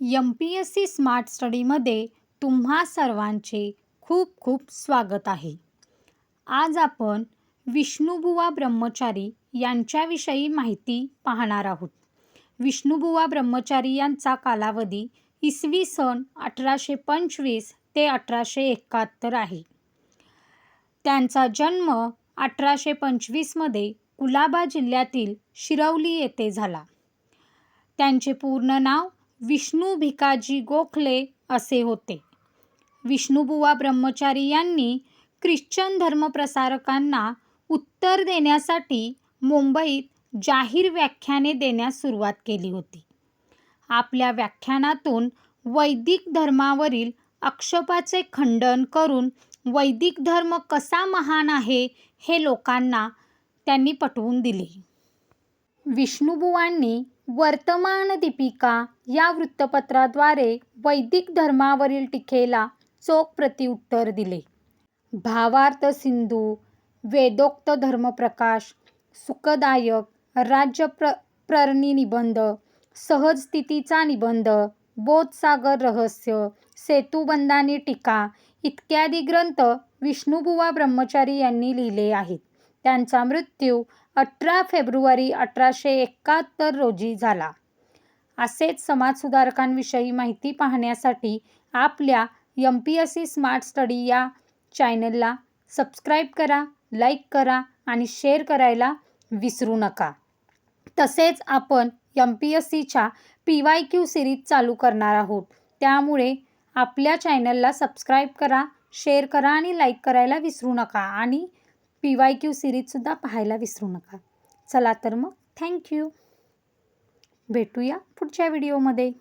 M P S C smart स्टडीमध्ये तुम्हा सर्वांचे खूप खूप स्वागत आहे. आज आपण विष्णुबुवा ब्रह्मचारी यांच्याविषयी माहिती पाहणार आहोत. विष्णुबुवा ब्रह्मचारी यांचा कालावधी इसवी सन अठराशे पंचवीस ते अठराशे एकाहत्तर आहे. त्यांचा जन्म अठराशे पंचवीसमध्ये कुलाबा जिल्ह्यातील शिरवली येथे झाला. त्यांचे पूर्ण नाव विष्णू भिकाजी गोखले असे होते. विष्णुबुवा ब्रह्मचारी यांनी ख्रिश्चन धर्मप्रसारकांना उत्तर देण्यासाठी मुंबईत जाहीर व्याख्याने देण्यास सुरुवात केली होती. आपल्या व्याख्यानातून वैदिक धर्मावरील आक्षेपाचे खंडन करून वैदिक धर्म कसा महान आहे हे लोकांना त्यांनी पटवून दिले. विष्णुबुवांनी वर्तमान दीपिका या वृत्तपत्राद्वारे वैदिक धर्मावरील टीकेला चोख प्रत्युत्तर दिले. भावार्थ सिंधू वेदोक्त धर्मप्रकाश सुखदायक राज्य प्र प्ररणी निबंध सहज स्थितीचा निबंध बोधसागर रहस्य सेतुबंधानी टीका इत्यादी ग्रंथ विष्णुबुवा ब्रह्मचारी यांनी लिहिले आहेत. त्यांचा मृत्यू अठरा फेब्रुवारी अठराशे एकाहत्तर रोजी झाला. असेच समाजसुधारकांविषयी माहिती पाहण्यासाठी आपल्या M P S C smart study या चॅनलला सबस्क्राईब करा लाईक करा आणि शेअर करायला विसरू नका. तसेच आपण एम पी एस सीच्या पी वाय क्यू सिरीज चालू करणार आहोत. त्यामुळे आपल्या चॅनलला सबस्क्राईब करा शेअर करा आणि लाईक करायला विसरू नका आणि पी वाय क्यू सिरीजसुद्धा पाहायला विसरू नका. चला तर मग थँक्यू. भेटूया पुढच्या व्हिडिओमध्ये.